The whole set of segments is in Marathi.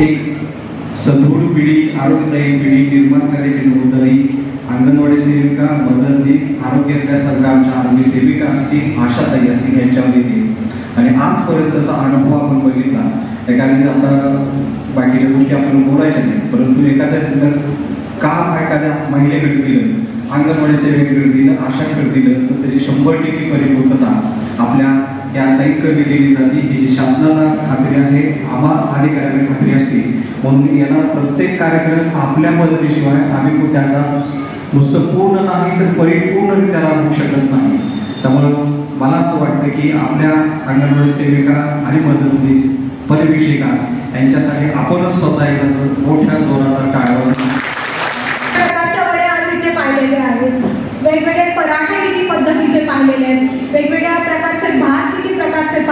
एक सदृढ पिढी आरोग्यदायी पिढी निर्माण करण्याची जबाबदारी अंगणवाडी सेविका मदतनीस आरोग्यातल्या सगळ्या आमच्या आरोग्य सेविका असतील आशाताई असतील यांच्यावर येते आणि आजपर्यंतचा अनुभव आपण बघितला एखाद्या आता बाकीच्या गोष्टी आपण बोलायच्या नाही परंतु एखाद्या काम एखाद्या महिलेकडे दिलं अंगणवाडी सेवेकडे दिलं आशाकडे दिलं तर त्याची शंभर टक्के परिपूर्णता आपल्या या कमी दिली जाते ही जी शासनाला खात्री आहे आम्हा अधिकाऱ्यांना खात्री असते. म्हणून येणार प्रत्येक कार्यक्रम आपल्या मदतीशिवाय आम्ही त्याचा नुसतं पूर्ण नाही तर परिपूर्ण त्याला होऊ शकत नाही. त्यामुळं मला असं वाटतं की आपल्या अंगणवाडी सेविका आणि मदतनीस परिवेशिका यांच्यासाठी आपणच स्वतः एकाचं मोठ्या जोरात टाळावं.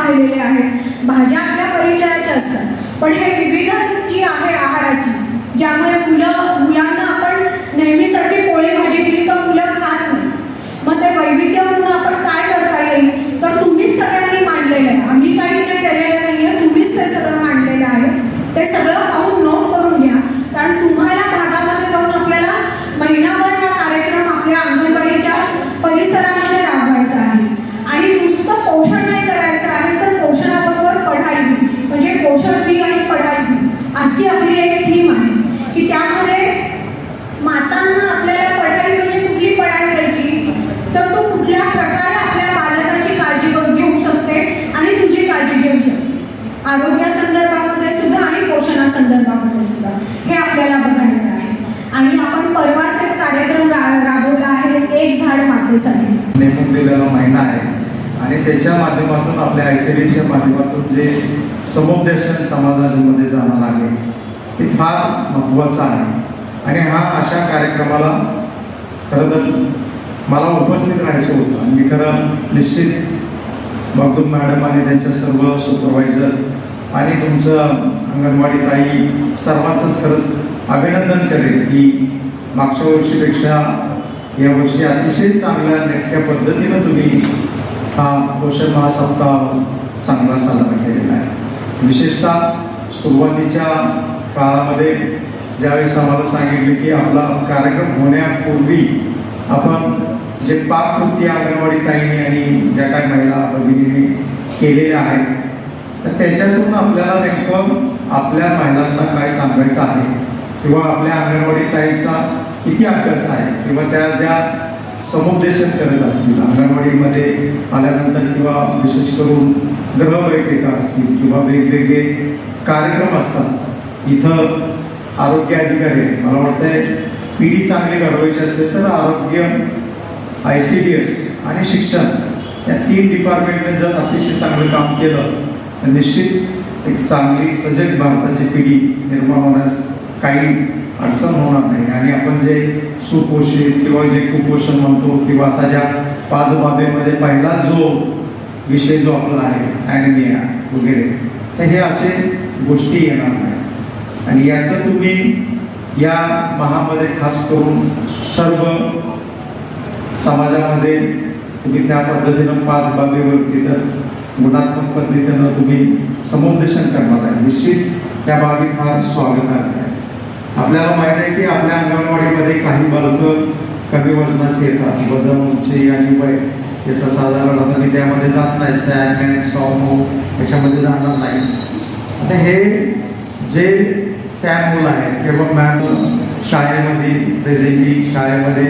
आलेले आहेत. भाज्या आपल्या परिचयाच्या असतात. पण हे विविध जी आहे आहाराची ज्यामुळे मुलं मुलांना आपण नेहमीसाठी पोळी भाजी दिली तर मुलं खात नाही मग ते वैविध्य म्हणून आपण काय करता येईल तर तुम्हीच सगळ्यांनी मांडलेलं आहे आम्ही काही ते केलेलं नाही आहे तुम्हीच ते सगळं मांडलेलं आहे ते सगळं पाहून नोट करून घ्या कारण तुम्हाला भागामध्ये जाऊन आपल्याला महिनाभर हा कार्यक्रम आपल्या अंगणवाडीच्या परिसरामध्ये राबवायचा आहे आणि नुसतं पोषण नाही करायचं आहे तर पोषणाबरोबर पढाई बी. म्हणजे पोषण बी आणि पढाई बी अशी आपली एक थीम आहे की त्यामध्ये मातांना आपल्याला पढाई म्हणजे कुठली पढाई करायची तर तू कुठल्या प्रकारे आपल्या बालकाची काळजी बघ- घेऊ शकते आणि तुझी काळजी घेऊ शकते आरोग्यासंदर्भामध्ये सुद्धा आणि पोषणासंदर्भामध्ये सुद्धा हे आपल्याला बघायचं आहे आणि आपण परवाच एक कार्यक्रम रा राबवला आहे आदेश आहे नेमून दिलेला महिना आहे. आणि त्याच्या माध्यमातून आपल्या आयसीडीच्या माध्यमातून जे समुपदेशन समाजामध्ये जाणार आहे ते फार महत्त्वाचं आहे. आणि हा अशा कार्यक्रमाला खरं तर मला उपस्थित राहायचं होतं. आणि मी खरं निश्चित बघून मॅडम आणि त्यांच्या सर्व सुपरवायझर आणि तुमचं अंगणवाडी ताई सर्वांचंच खरंच अभिनंदन करेल की मागच्या वर्षीपेक्षा या वर्षी अतिशय चांगल्या नेटक्या पद्धतीनं तुम्ही हा पोषण महासप्ताह चांगला साजरा केलेला आहे. विशेषतः सुरुवातीच्या काळामध्ये ज्यावेळेस आम्हाला सांगितले की आपला कार्यक्रम होण्यापूर्वी आपण जे पाककृती अंगणवाडी ताईंनी आणि ज्या काही महिला भगिनीने केलेल्या आहेत तर त्याच्यातून आपल्याला नेमकं आपल्या महिलांना काय सांगायचं आहे? किंवा आपल्या अंगणवाडी ताईचा किती अभ्यास आहे किंवा त्या ज्या समुपदेशन करत असतील अंगणवाडीमध्ये आल्यानंतर किंवा विशेष करून ग्रह असतील किंवा वेगवेगळे कार्यक्रम असतात इथं आरोग्य अधिकारी आहेत. मला वाटतंय पिढी चांगली घडवायची असेल तर आरोग्य आय सी डी एस आणि शिक्षण या तीन डिपार्टमेंटने जर अतिशय चांगलं काम केलं तर निश्चित एक चांगली सजग भारताची पिढी निर्माण होण्यास काही अडचण होणार नाही. आणि आपण जे सुपोषित किंवा जे कुपोषण म्हणतो किंवा आता ज्या पाच बाबेमध्ये पहिला जो विषय जो आपला आहे ॲनिमिया वगैरे तर हे असे गोष्टी येणार नाही. आणि याचं तुम्ही या महामध्ये खास करून सर्व समाजामध्ये तुम्ही त्या पद्धतीनं पाच बाबीवर तिथं गुणात्मक पद्धतीनं तुम्ही समुपदेशन करणार आहे. निश्चित त्या बाबी फार स्वागतार्ह आहे. आपल्याला माहीत आहे की आपल्या अंगणवाडीमध्ये काही बालकं कमी वजनाचे येतात. वजन उंची आणि वय याचा साधारण आता मी त्यामध्ये जात नाही. सॅम सॉमो याच्यामध्ये जाणार नाही. आता हे जे सॅम मुलं आहेत किंवा मॅम शाळेमध्ये प्रेझेंटली शाळेमध्ये